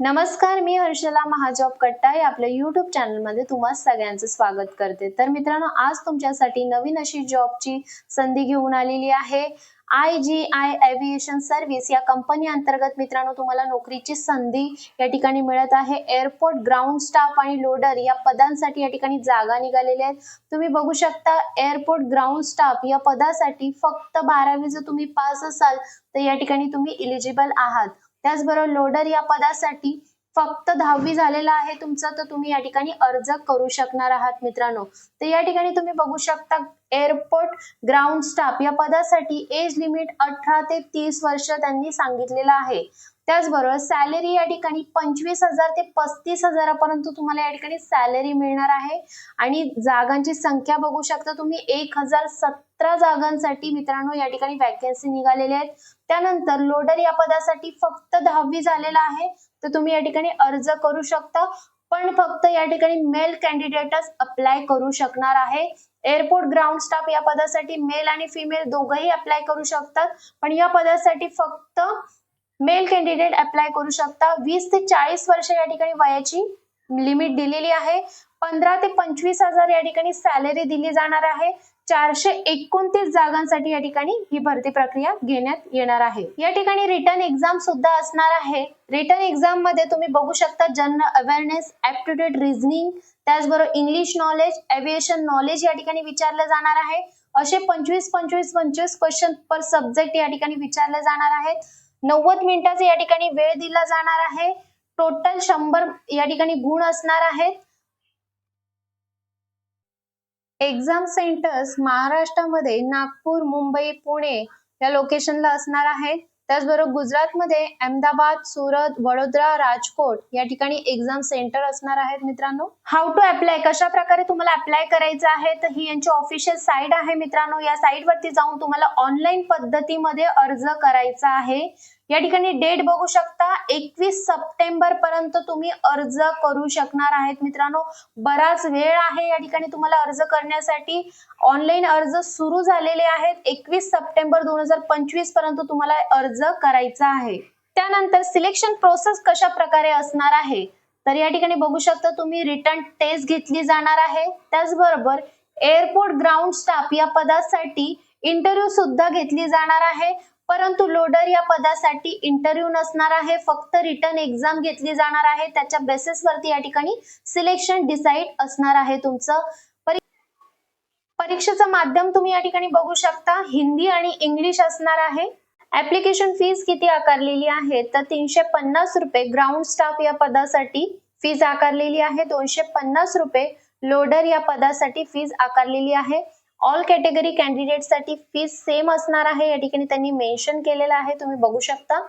नमस्कार मी हर्षला महाजॉब कट्टाय आपल्या युट्यूब चॅनलमध्ये तुम्हा सगळ्यांचं स्वागत करते. तर मित्रांनो आज तुमच्यासाठी नवीन अशी जॉबची संधी घेऊन आलेली आहे. I G I aviation service या कंपनी अंतर्गत मित्रांनो तुम्हाला नोकरीची संधी या ठिकाणी मिळत आहे. एअरपोर्ट ग्राउंड स्टाफ आणि लोडर या पदांसाठी या ठिकाणी जागा निघालेल्या आहेत. तुम्ही बघू शकता एअरपोर्ट ग्राउंड स्टाफ या पदासाठी फक्त बारावी जर तुम्ही पास असाल तर या ठिकाणी तुम्ही इलिजिबल आहात. त्याचबरोबर लोडर या पदासाठी फक्त दहावी झालेला आहे तुमचं तर तुम्ही या ठिकाणी अर्ज करू शकणार आहात मित्रांनो. तर या ठिकाणी तुम्ही बघू शकता एअरपोर्ट ग्राउंड स्टाफ या पदासाठी एज लिमिट अठरा ते तीस वर्ष त्यांनी सांगितलेलं आहे. त्याचबरोबर सॅलरी या ठिकाणी पंचवीस हजार ते पस्तीस हजारापर्यंत तुम्हाला या ठिकाणी सॅलरी मिळणार आहे. आणि जागांची संख्या बघू शकता तुम्ही एक हजार सतरा जागांसाठी मित्रांनो या ठिकाणी वॅकन्सी निघालेल्या आहेत. त्यानंतर लोडर या पदासाठी फक्त दहावी झालेला आहे. तर तुम्ही या ठिकाणी अर्ज करू शकता. पण फक्त या ठिकाणी मेल कॅन्डिडेटच अप्लाय करू शकणार आहे. एअरपोर्ट ग्राउंड स्टाफ या पदासाठी मेल आणि फिमेल दोघंही अप्लाय करू शकतात. पण या पदासाठी फक्त मेल कॅन्डिडेट अप्लाय करू शकता. वीस ते चाळीस वर्ष या ठिकाणी वयाची लिमिट दिलेली आहे. पंधरा ते पंचवीस हजार या ठिकाणी सॅलरी दिली जाणार आहे. चारशे एकोणतीस जागांसाठी या ठिकाणी ही भरती प्रक्रिया घेण्यात येणार आहे. या ठिकाणी रिटर्न एक्झाम सुद्धा असणार आहे. रिटर्न एक्झाममध्ये तुम्ही बघू शकता जनरल अवेअरनेस ऍप्टिट्यूड रिझनिंग त्याचबरोबर इंग्लिश नॉलेज एव्हिएशन नॉलेज या ठिकाणी विचारलं जाणार आहे. असे पंचवीस पंचवीस पंचवीस क्वेश्चन पर सब्जेक्ट या ठिकाणी विचारले जाणार आहेत. नव्वद मिनिटाचा या ठिकाणी वेळ दिला जाणार आहे. टोटल शंभर या ठिकाणी गुण असणार आहेत. एक्झाम सेंटर्स महाराष्ट्रामध्ये नागपूर मुंबई पुणे या लोकेशनला असणार आहेत. त्याचबरोबर गुजरातमध्ये अहमदाबाद सुरत वडोदरा राजकोट या ठिकाणी एक्झाम सेंटर असणार आहेत मित्रांनो. हाऊ टू अप्लाय कशा प्रकारे तुम्हाला अप्लाय करायचं आहे? तर ही यांची ऑफिशियल साईट आहे मित्रांनो. या साईट वरती जाऊन तुम्हाला ऑनलाईन पद्धतीमध्ये अर्ज करायचा आहे. या ठिकाणी डेट बघू शकता एकवीस सप्टेंबर पर्यंत तुम्ही अर्ज करू शकणार आहेत मित्रांनो. बराच वेळ आहे या ठिकाणी तुम्हाला अर्ज करण्यासाठी. ऑनलाईन अर्ज सुरू झालेले आहेत. एकवीस सप्टेंबर दोन हजार पंचवीसपर्यंत तुम्हाला अर्ज करायचा आहे. त्यानंतर सिलेक्शन प्रोसेस कशा प्रकारे असणार आहे? तर या ठिकाणी बघू शकता तुम्ही रिटर्न टेस्ट घेतली जाणार आहे. त्याचबरोबर एअरपोर्ट ग्राउंड स्टाफ या पदासाठी इंटरव्ह्यू सुद्धा घेतली जाणार आहे. परंतु लोडर या पदासाठी इंटरव्ह्यू नसणार आहे. फक्त रिटर्न एक्झाम घेतली जाणार आहे. त्याच्या बेसिसवरती या ठिकाणी सिलेक्शन डिसाईड असणार आहे तुमचं. परी- परीक्षेचं माध्यम तुम्ही या ठिकाणी बघू शकता. हिंदी आणि इंग्लिश असणार आहे. ऍप्लिकेशन फीस किती आकारलेली आहे? तर तीनशे पन्नास रुपये ग्राउंड स्टाफ या पदासाठी फीज आकारलेली आहे. दोनशे पन्नास रुपये लोडर या पदासाठी फीज आकारलेली आहे. ऑल कॅटेगरी कॅन्डिडेटसाठी फीस सेम असणार आहे. या ठिकाणी त्यांनी मेन्शन केलेलं आहे. तुम्ही बघू शकता.